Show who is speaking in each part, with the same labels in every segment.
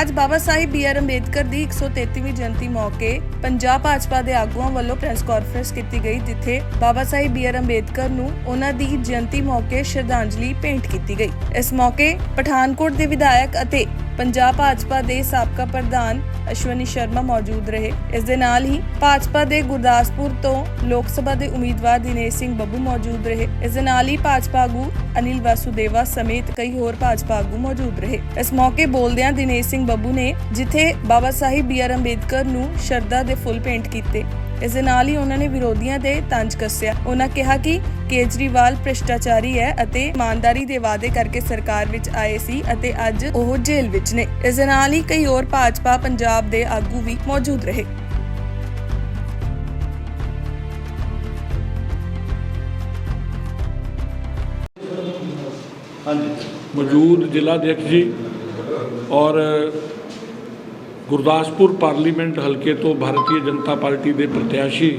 Speaker 1: ਅੱਜ Baba Sahib B R Ambedkar ਦੀ 133ਵੀਂ ਜਯੰਤੀ ਮੌਕੇ ਪੰਜਾਬ ਭਾਜਪਾ ਦੇ ਆਗੂਆਂ ਵੱਲੋਂ ਪ੍ਰੈਸ ਕਾਨਫਰੰਸ ਕੀਤੀ ਗਈ, ਜਿੱਥੇ ਬਾਬਾ ਸਾਹਿਬ ਬੀ ਆਰ ਅੰਬੇਦਕਰ ਨੂੰ ਉਹਨਾਂ ਦੀ ਜਯੰਤੀ ਮੌਕੇ ਸ਼ਰਧਾਂਜਲੀ ਭੇਂਟ ਕੀਤੀ ਗਈ। ਇਸ ਮੌਕੇ ਪਠਾਨਕੋਟ ਦੇ ਵਿਧਾਇਕ ਅਤੇ ਪੰਜਾਬ ਭਾਜਪਾ ਦੇ ਸਾਬਕਾ ਪ੍ਰਧਾਨ ਅਸ਼ਵਨੀ ਸ਼ਰਮਾ ਮੌਜੂਦ ਰਹੇ। ਇਸ ਦੇ ਨਾਲ ਹੀ ਭਾਜਪਾ ਦੇ ਗੁਰਦਾਸਪੁਰ ਤੋਂ ਲੋਕ ਸਭਾ ਦੇ ਉਮੀਦਵਾਰ ਦਿਨੇਸ਼ ਸਿੰਘ ਬੱਬੂ ਮੌਜੂਦ ਰਹੇ। ਇਸ ਦੇ ਨਾਲ ਹੀ ਭਾਜਪਾ ਆਗੂ ਅਨਿਲ ਵਾਸੁਦੇਵਾ ਸਮੇਤ ਕਈ ਹੋਰ ਭਾਜਪਾ ਆਗੂ ਮੌਜੂਦ ਰਹੇ। ਇਸ ਮੌਕੇ ਬੋਲਦਿਆਂ ਦਿਨੇਸ਼ ਸਿੰਘ ਬੱਬੂ ਨੇ ਜਿੱਥੇ ਬਾਬਾ ਸਾਹਿਬ ਬੀ ਆਰ ਅੰਬੇਦਕਰ ਨੂੰ ਸ਼ਰਧਾ ਦੇ ਫੁੱਲ ਭੇਂਟ ਕੀਤੇ, ਇਸ ਦੇ ਨਾਲ ਹੀ ਉਹਨਾਂ ਨੇ ਵਿਰੋਧੀਆਂ ਦੇ ਤੰਜ ਕੱਸਿਆ। ਉਹਨਾਂ ਕਿਹਾ ਕਿ ਕੇਜਰੀਵਾਲ ਭ੍ਰਿਸ਼ਟਾਚਾਰੀ ਹੈ ਅਤੇ ਇਮਾਨਦਾਰੀ ਦੇ ਵਾਅਦੇ ਕਰਕੇ ਸਰਕਾਰ ਵਿੱਚ ਆਏ ਸੀ ਅਤੇ ਅੱਜ ਉਹ ਜੇਲ੍ਹ ਵਿੱਚ ਨੇ। ਇਸ ਦੇ ਨਾਲ ਹੀ ਕਈ ਹੋਰ ਭਾਜਪਾ, ਪੰਜਾਬ ਦੇ ਆਗੂ ਵੀ ਮੌਜੂਦ ਰਹੇ।
Speaker 2: ਮੌਜੂਦ ਜ਼ਿਲ੍ਹਾ ਅਧਿਕਸ਼ ਜੀ ਔਰ ਗੁਰਦਾਸਪੁਰ ਪਾਰਲੀਮੈਂਟ ਹਲਕੇ ਤੋਂ ਭਾਰਤੀ ਜਨਤਾ ਪਾਰਟੀ ਦੇ ਪ੍ਰਤਿਆਸ਼ੀ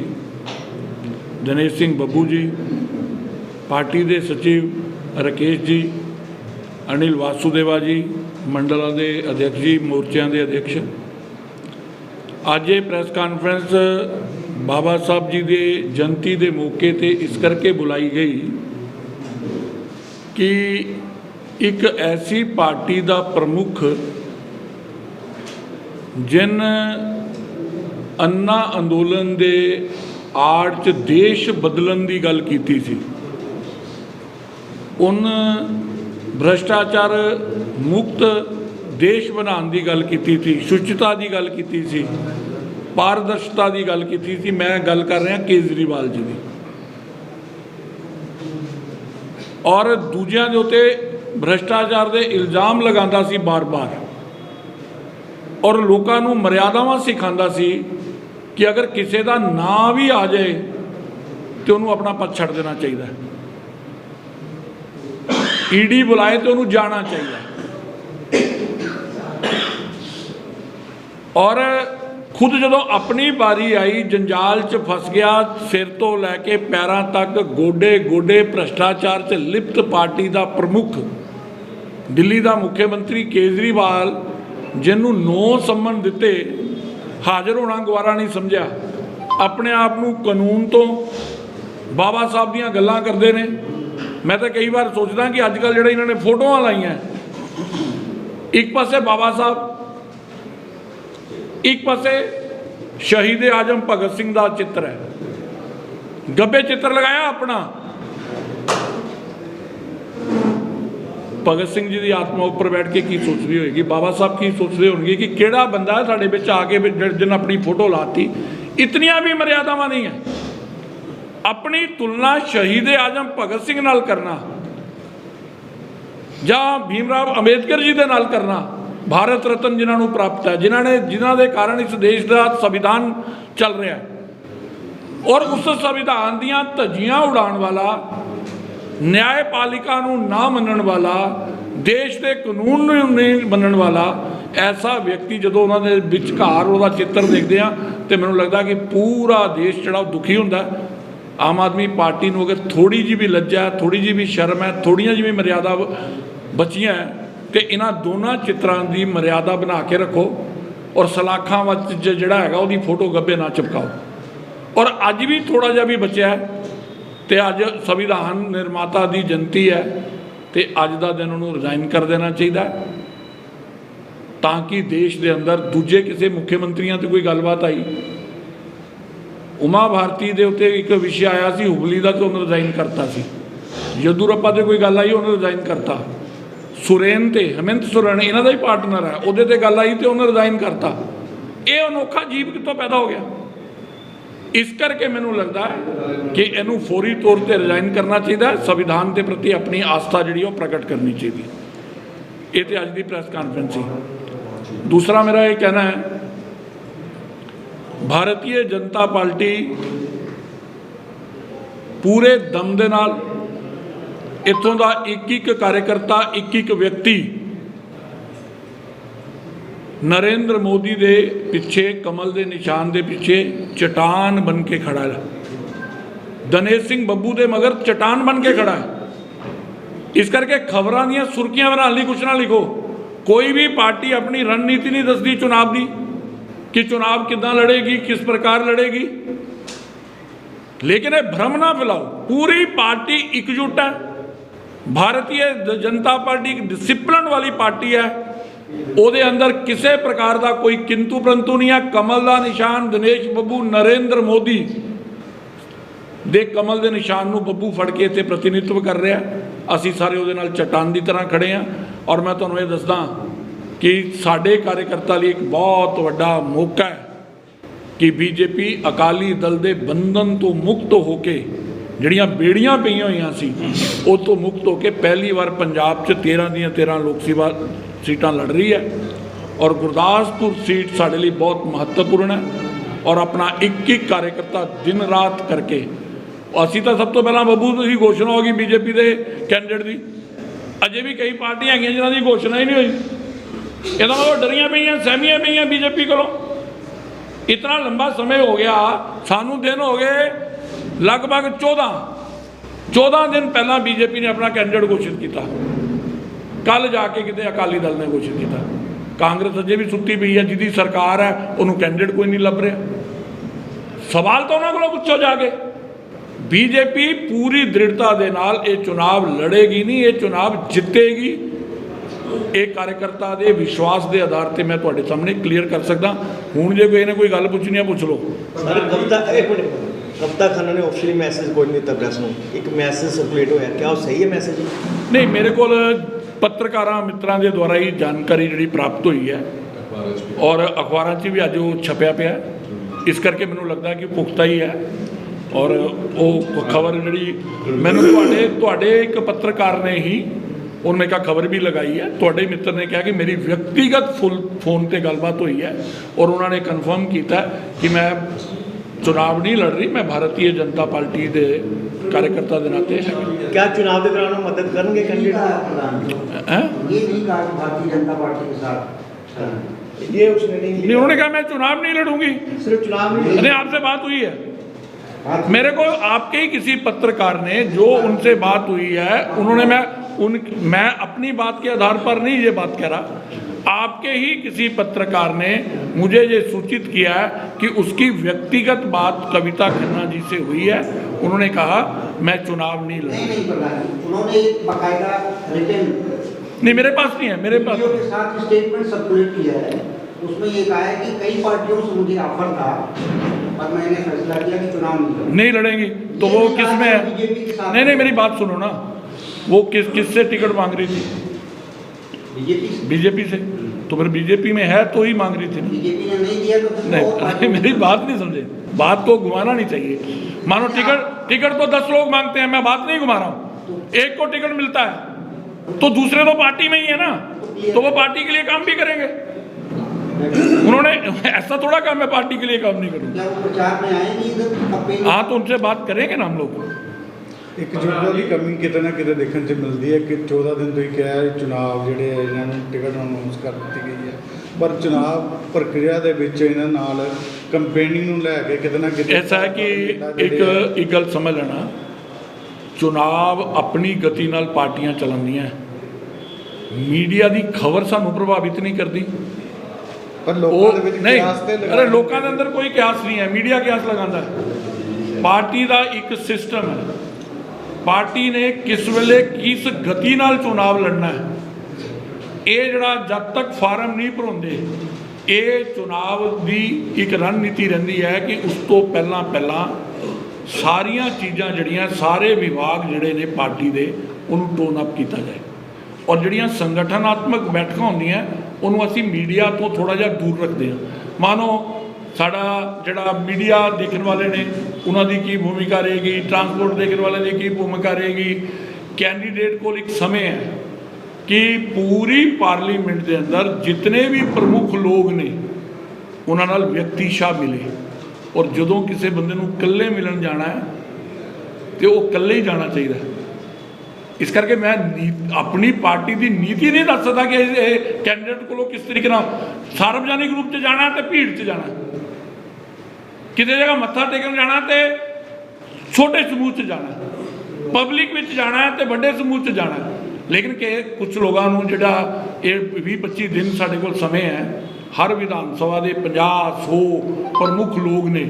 Speaker 2: ਦਿਨੇਸ਼ ਸਿੰਘ ਬੱਬੂ ਜੀ ਪਾਰਟੀ ਦੇ ਸਚਿਵ ਰਕੇਸ਼ ਜੀ, ਅਨਿਲ ਵਾਸੂਦੇਵਾ ਜੀ, ਮੰਡਲਾਂ ਦੇ ਅਧਿਕਸ਼ ਜੀ, ਮੋਰਚਿਆਂ ਦੇ ਅਧਿਕਸ਼ ਅੱਜ ਇਹ ਪ੍ਰੈਸ ਕਾਨਫਰੰਸ ਬਾਬਾ ਸਾਹਿਬ ਜੀ ਦੇ ਜਯੰਤੀ ਦੇ ਮੌਕੇ ਤੇ ਇਸ ਕਰਕੇ ਬੁਲਾਈ ਗਈ ਕਿ ਇੱਕ ਐਸੀ ਪਾਰਟੀ ਦਾ ਪ੍ਰਮੁੱਖ, ਜਿਨ ਅੰਨਾ ਅੰਦੋਲਨ ਦੇ ਆੜ ਚ ਦੇਸ਼ ਬਦਲਣ ਦੀ ਗੱਲ ਕੀਤੀ ਸੀ ਉਨ ਭ੍ਰਿਸ਼ਟਾਚਾਰ ਮੁਕਤ ਦੇਸ਼ ਬਣਾਉਣ ਦੀ ਗੱਲ ਕੀਤੀ ਸੀ, ਸ਼ੁਚਿਤਾ ਦੀ ਗੱਲ ਕੀਤੀ ਸੀ, ਪਾਰਦਰਸ਼ਤਾ ਦੀ ਗੱਲ ਕੀਤੀ ਸੀ, ਮੈਂ ਗੱਲ ਕਰ ਰਿਹਾ ਕੇਜਰੀਵਾਲ ਜੀ ਦੀ। ਔਰ ਦੂਜਿਆਂ ਦੇ ਉੱਤੇ ਭ੍ਰਿਸ਼ਟਾਚਾਰ ਦੇ ਇਲਜ਼ਾਮ ਲਗਾਉਂਦਾ ਸੀ ਬਾਰ-ਬਾਰ। ਔਰ ਲੋਕਾਂ ਨੂੰ ਮਰਿਆਦਾਵਾਂ ਸਿਖਾਉਂਦਾ ਸੀ ਕਿ ਅਗਰ ਕਿਸੇ ਦਾ ਨਾਂ ਵੀ ਆ ਜਾਏ ਤੇ ਉਹਨੂੰ ਆਪਣਾ ਪਦ ਛੱਡ ਦੇਣਾ ਚਾਹੀਦਾ ਹੈ। ਈਡੀ ਬੁਲਾਏ ਤੇ ਉਹਨੂੰ ਜਾਣਾ ਚਾਹੀਦਾ। ਔਰ ਖੁਦ ਜਦੋਂ ਆਪਣੀ ਵਾਰੀ ਆਈ, ਜੰਜਾਲ 'ਚ ਫਸ ਗਿਆ, ਸਿਰ ਤੋਂ ਲੈ ਕੇ ਪੈਰਾਂ ਤੱਕ ਗੋਡੇ ਗੋਡੇ ਭ੍ਰਸ਼ਟਾਚਾਰ 'ਚ ਲਿਪਤ ਪਾਰਟੀ ਦਾ ਪ੍ਰਮੁੱਖ, ਦਿੱਲੀ ਦਾ ਮੁੱਖ ਮੰਤਰੀ ਕੇਜਰੀਵਾਲ, ਜਿਹਨੂੰ ਨੌ ਸੰਮਨ ਦਿੱਤੇ, ਹਾਜ਼ਰ ਹੋਣਾ ਗਵਾਰਾ ਨਹੀਂ ਸਮਝਿਆ। ਆਪਣੇ ਆਪ ਨੂੰ ਕਾਨੂੰਨ ਤੋਂ ਬਾਬਾ ਸਾਹਿਬ ਦੀਆਂ ਗੱਲਾਂ ਕਰਦੇ ਨੇ। ਮੈਂ ਤਾਂ ਕਈ ਵਾਰ ਸੋਚਦਾ ਕਿ ਅੱਜ ਕੱਲ ਜਿਹੜੇ ਇਹਨਾਂ ਨੇ ਫੋਟੋਆਂ ਲਾਈਆਂ, ਇੱਕ ਪਾਸੇ ਬਾਬਾ ਸਾਹਿਬ, ਇੱਕ ਪਾਸੇ ਸ਼ਹੀਦ ਆਜਮ ਭਗਤ ਸਿੰਘ ਦਾ ਚਿੱਤਰ ਹੈ। ਗੱਬੇ ਚਿੱਤਰ ਲਗਾਇਆ ਆਪਣਾ। ਭਗਤ ਸਿੰਘ ਜੀ ਦੀ ਆਤਮਾ ਉੱਪਰ ਬੈਠ ਕੇ ਕੀ ਸੋਚਦੀ ਹੋਏਗੀ? ਬਾਬਾ ਸਾਹਿਬ ਕੀ ਸੋਚਦੇ ਹੋਣਗੇ ਕਿ ਕਿਹੜਾ ਬੰਦਾ ਸਾਡੇ ਵਿੱਚ ਆ ਕੇ ਵੀ ਜਿ- ਆਪਣੀ ਫੋਟੋ ਲਾਤੀ, ਇਤਨੀਆਂ ਵੀ ਮਰਿਆਦਾਵਾਂ ਨਹੀਂ ਹੈ। ਆਪਣੀ ਤੁਲਨਾ ਸ਼ਹੀਦ ਆਜਮ ਭਗਤ ਸਿੰਘ ਨਾਲ ਕਰਨਾ। ਜਾਂ ਭੀਮਰਾਵ ਅੰਬੇਦਕਰ ਜੀ ਦੇ ਨਾਲ ਕਰਨਾ। ਭਾਰਤ ਰਤਨ ਜਿਨ੍ਹਾਂ ਨੂੰ ਪ੍ਰਾਪਤ ਹੈ, ਜਿਨ੍ਹਾਂ ਨੇ ਜਿਨ੍ਹਾਂ ਦੇ ਕਾਰਨ ਇਸ ਦੇਸ਼ ਦਾ ਸੰਵਿਧਾਨ ਚੱਲ ਰਿਹਾ ਹੈ। ਔਰ ਉਸ ਸੰਵਿਧਾਨ ਦੀਆਂ ਧੱਜੀਆਂ ਉਡਾਉਣ ਵਾਲਾ ਨਿਆਂਪਾਲਿਕਾ ਨੂੰ ਨਾ ਮੰਨਣ ਵਾਲਾ, ਦੇਸ਼ ਦੇ ਕਾਨੂੰਨ ਨੂੰ ਨਹੀਂ ਮੰਨਣ ਵਾਲਾ, ਐਸਾ ਵਿਅਕਤੀ ਜਦੋਂ ਉਹਨਾਂ ਦੇ ਵਿਚਕਾਰ ਉਹਦਾ ਚਿੱਤਰ ਦੇਖਦੇ ਆ ਤੇ ਮੈਨੂੰ ਲੱਗਦਾ ਕਿ ਪੂਰਾ ਦੇਸ਼ ਜਿਹੜਾ ਉਹ ਦੁਖੀ ਹੁੰਦਾ ਆਮ ਆਦਮੀ ਪਾਰਟੀ ਨੂੰ ਅਗਰ ਥੋੜੀ ਜਿਹੀ ਵੀ ਲੱਜਾ ਹੈ ਥੋੜੀ ਜਿਹੀ ਵੀ ਸ਼ਰਮ ਹੈ ਥੋੜੀਆਂ ਜਿਹੀ ਵੀ ਮਰਿਆਦਾ ਬਚੀਆਂ ਹੈ ਇਹਨਾਂ ਦੋਨਾਂ ਚਿੱਤਰਾਂ ਦੀ ਮਰਿਆਦਾ ਬਣਾ ਕੇ ਰੱਖੋ ਔਰ ਸਲਾਖਾਂ ਵਿੱਚ ਜਿਹੜਾ ਹੈਗਾ ਉਹਦੀ ਫੋਟੋ ਗੱਬੇ ਨਾ ਚਿਪਕਾਓ। ਔਰ ਅੱਜ ਵੀ ਥੋੜਾ ਜਿਹਾ ਵੀ ਬਚਿਆ ਹੈ ਤੇ ਅੱਜ ਸੰਵਿਧਾਨ ਨਿਰਮਾਤਾ ਦੀ ਜਨਤੀ ਹੈ ਤੇ ਅੱਜ ਦਾ ਦਿਨ ਉਹਨੂੰ ਰਿਜ਼ਾਈਨ ਕਰ ਦੇਣਾ ਚਾਹੀਦਾ ਤਾਂ ਕਿ ਦੇਸ਼ ਦੇ ਅੰਦਰ ਦੂਜੇ ਕਿਸੇ ਮੁੱਖ ਮੰਤਰੀਆਂ ਤੇ ਕੋਈ ਗੱਲਬਾਤ ਆਈ ਉਮਾ ਭਾਰਤੀ ਦੇ ਉੱਤੇ ਇੱਕ ਵਿਸ਼ਾ ਆਇਆ ਸੀ, ਹੁਬਲੀ ਦਾ, ਤੇ ਉਹਨੂੰ ਰਿਜ਼ਾਈਨ ਕਰਤਾ ਸੀ। ਯਦੂਰਪਾ ਤੇ ਕੋਈ ਗੱਲ ਆਈ, ਉਹਨੂੰ ਰਿਜ਼ਾਈਨ ਕਰਤਾ। ਸੁਰੇਨ ਤੇ, ਹਮਿੰਤ ਸੁਰੇਨ, ਇਹਨਾਂ ਦਾ ਹੀ ਪਾਰਟਨਰ ਹੈ। ਉਹਦੇ ਤੇ ਗੱਲ ਆਈ ਤੇ ਉਹਨੇ ਰਿਜ਼ਾਈਨ ਕਰਤਾ। ਇਹ ਅਨੋਖਾ ਜੀਵ ਕਿੱਥੋਂ ਪੈਦਾ ਹੋ ਗਿਆ? ਇਸ ਕਰਕੇ ਮੈਨੂੰ ਲੱਗਦਾ ਕਿ ਇਹਨੂੰ ਫੌਰੀ ਤੌਰ ਤੇ ਰਿਜ਼ਾਈਨ ਕਰਨਾ ਚਾਹੀਦਾ ਸੰਵਿਧਾਨ ਦੇ ਪ੍ਰਤੀ ਆਪਣੀ ਆਸਥਾ ਜਿਹੜੀ ਉਹ ਪ੍ਰਗਟ ਕਰਨੀ ਚਾਹੀਦੀ ਇਹ ਤੇ ਅੱਜ ਦੀ ਪ੍ਰੈਸ ਕਾਨਫਰੰਸ ਸੀ। ਦੂਸਰਾ ਮੇਰਾ ਇਹ ਕਹਿਣਾ ਹੈ ਭਾਰਤੀ ਜਨਤਾ ਪਾਰਟੀ ਪੂਰੇ ਦਮ ਦੇ ਨਾਲ ਇੱਥੋਂ ਦਾ ਇੱਕ ਇੱਕ ਕਾਰਜਕਰਤਾ ਇੱਕ ਇੱਕ ਵਿਅਕਤੀ ਨਰਿੰਦਰ ਮੋਦੀ ਦੇ ਪਿੱਛੇ, ਕਮਲ ਦੇ ਨਿਸ਼ਾਨ ਦੇ ਪਿੱਛੇ ਚਟਾਨ ਬਣ ਕੇ ਖੜਾ ਹੈ। ਦਨੇਸ਼ ਸਿੰਘ ਬੱਬੂ ਦੇ ਮਗਰ ਚਟਾਨ ਬਣ ਕੇ ਖੜਾ ਹੈ। ਇਸ ਕਰਕੇ ਖਬਰਾਂ ਦੀਆਂ ਸੁਰਖੀਆਂ ਬਣਾਉਣ ਲਈ, ਕੁਛ ਨਾ ਲਿਖੋ। ਕੋਈ ਵੀ ਪਾਰਟੀ ਆਪਣੀ ਰਣਨੀਤੀ ਨਹੀਂ ਦੱਸਦੀ ਚੁਣਾਵ ਦੀ। ਕਿ ਚੁਣਾਵ ਕਿੱਦਾਂ ਲੜੇਗੀ ਕਿਸ ਪ੍ਰਕਾਰ ਲੜੇਗੀ ਲੇਕਿਨ ਇਹ ਭ੍ਰਮ ਨਾ ਫੈਲਾਓ ਪੂਰੀ ਪਾਰਟੀ ਇਕਜੁੱਟ ਹੈ ਭਾਰਤੀ ਜ- ਜਨਤਾ ਪਾਰਟੀ ਇੱਕ ਡਿਸਪਲਿਨ ਵਾਲੀ ਪਾਰਟੀ ਹੈ ਉਹਦੇ ਅੰਦਰ ਕਿਸੇ ਪ੍ਰਕਾਰ ਦਾ ਕੋਈ ਕਿੰਤੂ ਪ੍ਰੰਤੂ ਨਹੀਂ ਹੈ ਕਮਲ ਦਾ ਨਿਸ਼ਾਨ ਦਿਨੇਸ਼ ਬੱਬੂ ਨਰਿੰਦਰ ਮੋਦੀ ਦੇ ਕਮਲ ਦੇ ਨਿਸ਼ਾਨ ਨੂੰ ਬੱਬੂ ਫੜ ਕੇ ਇੱਥੇ ਪ੍ਰਤੀਨਿਧਤਵ ਕਰ ਰਿਹਾ ਅਸੀਂ ਸਾਰੇ ਉਹਦੇ ਨਾਲ ਚਟਾਨ ਦੀ ਤਰ੍ਹਾਂ ਖੜੇ ਹਾਂ ਔਰ ਮੈਂ ਤੁਹਾਨੂੰ ਇਹ ਦੱਸਦਾ ਕਿ ਸਾਡੇ ਕਾਰਜਕਰਤਾ ਲਈ ਇੱਕ ਬਹੁਤ ਵੱਡਾ ਮੌਕਾ ਹੈ ਕਿ ਬੀਜੇਪੀ ਅਕਾਲੀ ਦਲ ਦੇ ਬੰਧਨ ਤੋਂ ਮੁਕਤ ਹੋ ਕੇ ਜਿਹੜੀਆਂ ਬੇੜੀਆਂ ਪਈਆਂ ਹੋਈਆਂ ਸੀ, ਉਹ ਤੋਂ ਮੁਕਤ ਹੋ ਕੇ ਪਹਿਲੀ ਵਾਰ ਪੰਜਾਬ 'ਚ 13 ਦੀਆਂ 13 ਲੋਕ ਸਭਾ ਸੀਟਾਂ ਲੜ ਰਹੀ ਹੈ ਔਰ ਗੁਰਦਾਸਪੁਰ ਸੀਟ ਸਾਡੇ ਲਈ ਬਹੁਤ ਮਹੱਤਵਪੂਰਨ ਹੈ ਔਰ ਆਪਣਾ ਇੱਕ ਇੱਕ ਕਾਰਜਕਰਤਾ ਦਿਨ ਰਾਤ ਕਰਕੇ ਅਸੀਂ ਤਾਂ ਸਭ ਤੋਂ ਪਹਿਲਾਂ ਬੱਬੂ ਦੀ ਘੋਸ਼ਣਾ ਹੋ ਗਈ ਬੀਜੇਪੀ ਦੇ ਕੈਂਡੀਡੇਟ ਦੀ। ਅਜੇ ਵੀ ਕਈ ਪਾਰਟੀਆਂ ਹੈਗੀਆਂ ਜਿਨ੍ਹਾਂ ਦੀ ਘੋਸ਼ਣਾ ਹੀ ਨਹੀਂ ਹੋਈ। ਇਹਦਾ ਮਤਲਬ ਡਰੀਆਂ ਪਈਆਂ, ਸਹਿਮੀਆਂ ਪਈਆਂ ਬੀਜੇਪੀ ਕੋਲੋਂ। ਇਤਨਾ ਲੰਬਾ ਸਮੇਂ ਹੋ ਗਿਆ, ਸਾਨੂੰ ਦਿਨ ਹੋ ਗਏ ਲਗਭਗ 14 14 ਦਿਨ ਪਹਿਲਾਂ ਬੀਜੇਪੀ ਨੇ ਆਪਣਾ ਕੈਂਡੀਡੇਟ ਘੋਸ਼ਿਤ ਕੀਤਾ। ਕੱਲ ਜਾ ਕੇ ਕਿਤੇ ਅਕਾਲੀ ਦਲ ਨੇ ਘੋਸ਼ਿਤ ਕੀਤਾ। ਕਾਂਗਰਸ ਅਜੇ ਵੀ ਸੁੱਤੀ ਪਈ ਹੈ, ਜਿਹਦੀ ਸਰਕਾਰ ਹੈ, ਉਹਨੂੰ ਕੈਂਡੀਡੇਟ ਕੋਈ ਨਹੀਂ ਲੱਭ ਰਿਹਾ। ਸਵਾਲ ਤਾਂ ਉਹਨਾਂ ਕੋਲੋਂ ਪੁੱਛੋ ਜਾ ਕੇ। ਬੀਜੇਪੀ ਪੂਰੀ ਦ੍ਰਿੜਤਾ ਦੇ ਨਾਲ ਇਹ ਚੁਣਾਵ ਲੜੇਗੀ ਨਹੀਂ, ਇਹ ਚੁਣਾਵ ਜਿੱਤੇਗੀ। ਇਹ ਕਾਰਜਕਰਤਾ ਦੇ ਵਿਸ਼ਵਾਸ ਦੇ ਆਧਾਰ ਤੇ ਮੈਂ ਤੁਹਾਡੇ ਸਾਹਮਣੇ ਕਲੀਅਰ ਕਰ ਸਕਦਾ। ਹੁਣ ਜੇ ਕੋਈ ਨੇ ਕੋਈ ਗੱਲ ਪੁੱਛਣੀ ਹੈ ਪੁੱਛ ਲਓ।
Speaker 3: ਕਵਿਤਾ ਇੱਕ ਮਿੰਟ। ਕਵਿਤਾ ਖੰਨਾ ਨੇ ਆਫੀਸ਼ੀਅਲੀ ਮੈਸੇਜ ਕੋਈ ਨਹੀਂ ਦਿੱਤਾ ਪ੍ਰੈਸ ਨੂੰ। ਇੱਕ ਮੈਸੇਜ ਸਰਕੂਲੇਟ ਹੋਇਆ। ਕਿਆ ਉਹ ਸਹੀ ਹੈ ਮੈਸੇਜ
Speaker 2: ਨਹੀਂ ਮੇਰੇ ਕੋਲ ਪੱਤਰਕਾਰਾਂ ਮਿੱਤਰਾਂ ਦੇ ਦੁਆਰਾ ਹੀ ਜਾਣਕਾਰੀ ਜਿਹੜੀ ਪ੍ਰਾਪਤ ਹੋਈ ਹੈ। ਔਰ ਅਖਬਾਰਾਂ 'ਚ ਵੀ ਅੱਜ ਉਹ ਛਪਿਆ ਪਿਆ ਹੈ। ਇਸ ਕਰਕੇ ਮੈਨੂੰ ਲੱਗਦਾ ਕਿ ਪੁਖਤਾ ਹੀ ਹੈ। ਔਰ ਉਹ ਖਬਰ ਜਿਹੜੀ ਮੈਨੂੰ ਤੁਹਾਡੇ ਤੁਹਾਡੇ ਇੱਕ ਪੱਤਰਕਾਰ ਨੇ ਹੀ और मैं क्या खबर भी लगाई है। थोड़े तो मित्र ने कहा कि मेरी व्यक्तिगत फुल फ़ोन पर गलबात हुई है और उन्होंने कन्फर्म किया
Speaker 3: कि मैं चुनाव नहीं लड़ रही मैं भारतीय
Speaker 2: जनता
Speaker 4: पार्टी के कार्यकर्ता के नाते क्या चुनाव के
Speaker 3: दौरान मदद
Speaker 2: करेंगे ये कहा मैं चुनाव नहीं लड़ूँगी।
Speaker 3: सिर्फ़ चुनाव नहीं
Speaker 2: आपसे बात हुई है। मेरे को आपके ही किसी पत्रकार ने जो उनसे बात हुई है उन्होंने मैं उन मैं अपनी बात के आधार पर नहीं ये बात कह रहा। आपके ही किसी पत्रकार ने मुझे ये सूचित किया है कि उसकी व्यक्तिगत बात कविता खन्ना जी से हुई है। उन्होंने कहा मैं चुनाव नहीं
Speaker 4: नहीं नहीं उन्होंने एक रिटर्न
Speaker 2: नहीं मेरे पास नहीं है मेरे पास
Speaker 4: के साथ स्टेटमेंट सर्कुलेट किया है। उसमें ये कहा है कि कई पार्टियों से मुझे ऑफ़र था और मैंने फैसला किया कि चुनाव नहीं लड़ूँगा।
Speaker 2: तो वो किसमें है नहीं नहीं मेरी बात सुनो ना। वो किस किस से टिकट मांग रही थी?
Speaker 4: बीजेपी से।
Speaker 2: तो फिर बीजेपी में है तो ही मांग रही थी
Speaker 4: बीजेपी ने नहीं दिया तो
Speaker 2: नहीं मेरी बात नहीं समझे। बात को घुमाना नहीं चाहिए। मानो टिकट टिकट तो दस लोग मांगते हैं मैं बात नहीं घुमा रहा हूँ। एक को टिकट मिलता है तो दूसरे तो पार्टी में ही है ना? तो वो पार्टी के लिए काम भी करेंगे। उन्होंने ऐसा थोड़ा काम मैं पार्टी के लिए काम नहीं करूँगा। हाँ तो उनसे बात करेंगे ना हम लोग।
Speaker 5: ਇੱਕ ਜੁਟਤਾ ਦੀ ਕਮੀ ਕਿਤੇ ਨਾ ਕਿਤੇ ਦੇਖਣ 'ਚ ਮਿਲਦੀ ਹੈ ਕਿ 14 ਦਿਨ ਤੋਂ ਹੀ ਕਿਹਾ ਹੈ ਚੁਣਾਵ ਜਿਹੜੇ ਹੈ ਇਹਨਾਂ ਨੂੰ ਟਿਕਟ ਅਨਾਉਂਸ ਕਰ ਦਿੱਤੀ ਗਈ ਹੈ। ਪਰ ਚੁਣਾਵ ਪ੍ਰਕਿਰਿਆ ਦੇ ਵਿੱਚ ਇਹਨਾਂ ਨਾਲ ਕੰਪੇਨਿੰਗ ਨੂੰ ਲੈ ਕੇ ਕਿਤੇ ਨਾ ਕਿਤੇ
Speaker 2: ਐਸਾ ਹੈ ਕਿ ਇੱਕ ਇੱਕ ਗੱਲ ਸਮਝ ਲੈਣਾ। ਚੁਣਾਵ ਆਪਣੀ ਗਤੀ ਨਾਲ ਪਾਰਟੀਆਂ ਚਲਾਉਂਦੀਆਂ ਮੀਡੀਆ ਦੀ ਖਬਰ ਸਾਨੂੰ ਪ੍ਰਭਾਵਿਤ ਨਹੀਂ ਕਰਦੀ।
Speaker 5: ਪਰ ਲੋਕਾਂ ਦੇ ਵਿੱਚ ਕਿਆਸ ਤੇ
Speaker 2: ਅਰੇ ਲੋਕਾਂ ਦੇ ਅੰਦਰ ਕੋਈ ਕਿਆਸ ਨਹੀਂ ਹੈ। ਮੀਡੀਆ ਕਿਆਸ ਲਗਾਉਂਦਾ ਪਾਰਟੀ ਦਾ ਇੱਕ ਸਿਸਟਮ ਹੈ। ਪਾਰਟੀ ਨੇ ਕਿਸ ਵੇਲੇ ਕਿਸ ਗਤੀ ਨਾਲ ਚੁਣਾਵ ਲੜਨਾ ਹੈ? ਇਹ ਜਿਹੜਾ ਜਦ ਤੱਕ ਫਾਰਮ ਨਹੀਂ ਭਰਉਂਦੇ ਇਹ ਚੁਣਾਵ ਦੀ ਇੱਕ ਰਣਨੀਤੀ ਰਹਿੰਦੀ ਹੈ ਕਿ ਉਸ ਤੋਂ ਪਹਿਲਾਂ ਪਹਿਲਾਂ ਸਾਰੀਆਂ ਚੀਜ਼ਾਂ ਜਿਹੜੀਆਂ ਸਾਰੇ ਵਿਭਾਗ ਜਿਹੜੇ ਨੇ ਪਾਰਟੀ ਦੇ, ਉਹਨੂੰ ਟੋਨ ਅਪ ਕੀਤਾ ਜਾਏ। ਔਰ ਜਿਹੜੀਆਂ ਸੰਗਠਨਾਤਮਕ ਬੈਠਕਾਂ ਹੁੰਦੀਆਂ, ਉਹਨੂੰ ਅਸੀਂ ਮੀਡੀਆ ਤੋਂ ਥੋੜਾ ਜਿਹਾ ਦੂਰ ਰੱਖਦੇ ਹਾਂ। ਮਾਨੋ ਸਾਡਾ ਜਿਹੜਾ ਮੀਡੀਆ ਦੇਖਣ ਵਾਲੇ ਨੇ, ਉਹਨਾਂ ਦੀ ਕੀ ਭੂਮਿਕਾ ਰਹੇਗੀ ਟਰਾਂਸਪੋਰਟ ਦੇਖਣ ਵਾਲਿਆਂ ਦੀ ਕੀ ਭੂਮਿਕਾ ਰਹੇਗੀ ਕੈਂਡੀਡੇਟ ਕੋਲ ਇੱਕ ਸਮੇਂ ਹੈ ਕਿ ਪੂਰੀ ਪਾਰਲੀਮੈਂਟ ਦੇ ਅੰਦਰ ਜਿਤਨੇ ਵੀ ਪ੍ਰਮੁੱਖ ਲੋਕ ਨੇ, ਉਹਨਾਂ ਨਾਲ ਵਿਅਕਤੀ ਸ਼ਾਹ ਮਿਲੇ। ਔਰ ਜਦੋਂ ਕਿਸੇ ਬੰਦੇ ਨੂੰ ਇਕੱਲੇ ਮਿਲਣ ਜਾਣਾ ਹੈ, ਤੇ ਉਹ ਇਕੱਲੇ ਹੀ ਜਾਣਾ ਚਾਹੀਦਾ ਇਸ ਕਰਕੇ ਮੈਂ ਨੀ- ਆਪਣੀ ਪਾਰਟੀ ਦੀ ਨੀਤੀ ਨਹੀਂ ਦੱਸ ਸਕਦਾ ਕਿ ਇਹ ਇਹ ਕੈਂਡੀਡੇਟ ਕੋਲੋਂ ਕਿਸ ਤਰੀਕੇ ਨਾਲ ਸਾਰਵਜਨਿਕ ਰੂਪ 'ਚ ਜਾਣਾ ਤੇ ਭੀੜ 'ਚ ਜਾਣਾ ਕਿਤੇ ਜਗ੍ਹਾ ਮੱਥਾ ਟੇਕਣ ਜਾਣਾ ਤੇ ਛੋਟੇ ਸਮੂਹ 'ਚ ਜਾਣਾ। ਪਬਲਿਕ ਵਿੱਚ ਜਾਣਾ ਹੈ ਤੇ ਵੱਡੇ ਸਮੂਹ 'ਚ ਜਾਣਾ। ਲੇਕਿਨ ਕਿ ਕੁਝ ਲੋਕਾਂ ਨੂੰ ਜਿਹੜਾ ਇਹ 20 25 ਦਿਨ ਸਾਡੇ ਕੋਲ ਸਮੇਂ ਹੈ, ਹਰ ਵਿਧਾਨ ਸਭਾ ਦੇ 50 100 ਪ੍ਰਮੁੱਖ ਲੋਕ ਨੇ,